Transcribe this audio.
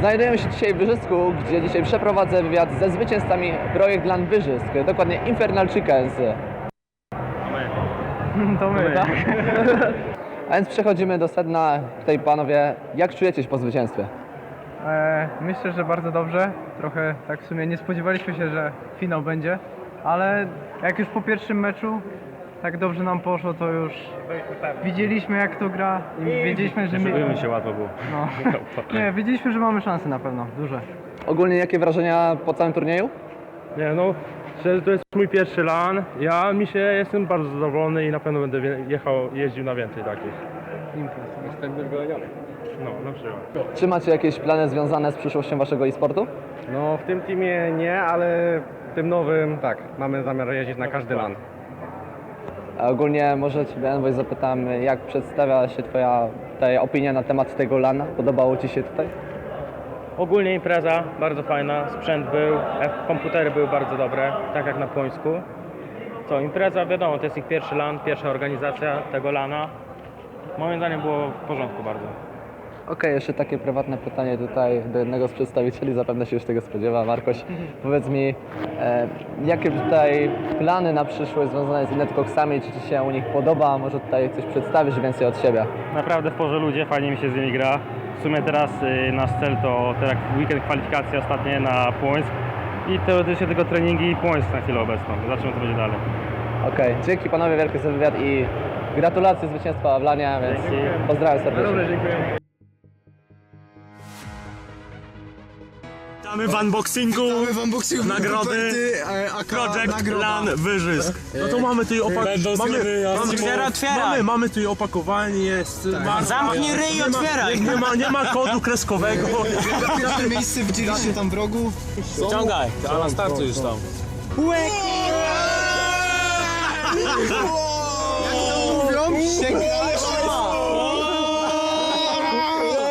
Znajdujemy się dzisiaj w Wyżysku, gdzie dzisiaj przeprowadzę wywiad ze zwycięzcami Projekt Land Wyżysk, dokładnie Infernal Chickens. To my, tak? A więc przechodzimy do sedna. Tutaj panowie, jak czujecie się po zwycięstwie? E, myślę, że bardzo dobrze. Trochę tak w sumie nie spodziewaliśmy się, że finał będzie, ale jak już po pierwszym meczu tak dobrze nam poszło, to już widzieliśmy jak to gra i wiedzieliśmy, że my... Żeby się łatwo było. No. Nie, wiedzieliśmy, że mamy szanse na pewno, duże. Ogólnie jakie wrażenia po całym turnieju? Nie no, szczerze to jest mój pierwszy LAN. Ja mi się jestem bardzo zadowolony i na pewno będę jechał, jeździł na więcej takich. No, na przykład. Czy macie jakieś plany związane z przyszłością waszego e-sportu? No w tym teamie nie, ale w tym nowym tak, mamy zamiar jeździć na każdy LAN. A ogólnie może Ciebie Envoy zapytam, jak przedstawia się Twoja tutaj opinia na temat tego lana? Podobało Ci się tutaj? Ogólnie impreza bardzo fajna, sprzęt był, F- komputery były bardzo dobre, tak jak na Płońsku. Co, impreza wiadomo, to jest ich pierwszy LAN, pierwsza organizacja tego LANa. Moim zdaniem było w porządku bardzo. Okej, jeszcze takie prywatne pytanie tutaj do jednego z przedstawicieli, zapewne się już tego spodziewa. Markoś, powiedz mi, e, jakie tutaj plany na przyszłość związane z Inetcoxami, czy Ci się u nich podoba? Może tutaj coś przedstawisz więcej od siebie? Naprawdę w porze ludzie, fajnie mi się z nimi gra. W sumie teraz y, nasz cel to teraz weekend kwalifikacji ostatnie na Płońsk i teoretycznie tylko treningi i Płońsk na chwilę obecną. Zobaczymy co będzie dalej. Okej, dzięki panowie wielkie za wywiad i gratulacje zwycięstwa w więc pozdrawiam serdecznie. Witamy w unboxingu. Witamy w unboxingu nagrody koperty, Project. Plan Wyżysk. No to mamy tutaj opakowanie. Mamy, mamy, mamy tutaj opakowanie. Tak. Zamknij ryj i otwieraj. Nie ma, nie ma, kodu kreskowego. Na tym miejscu widzieliście tam wrogów. Ciągaj, a na startu już tam. Jak to mówią?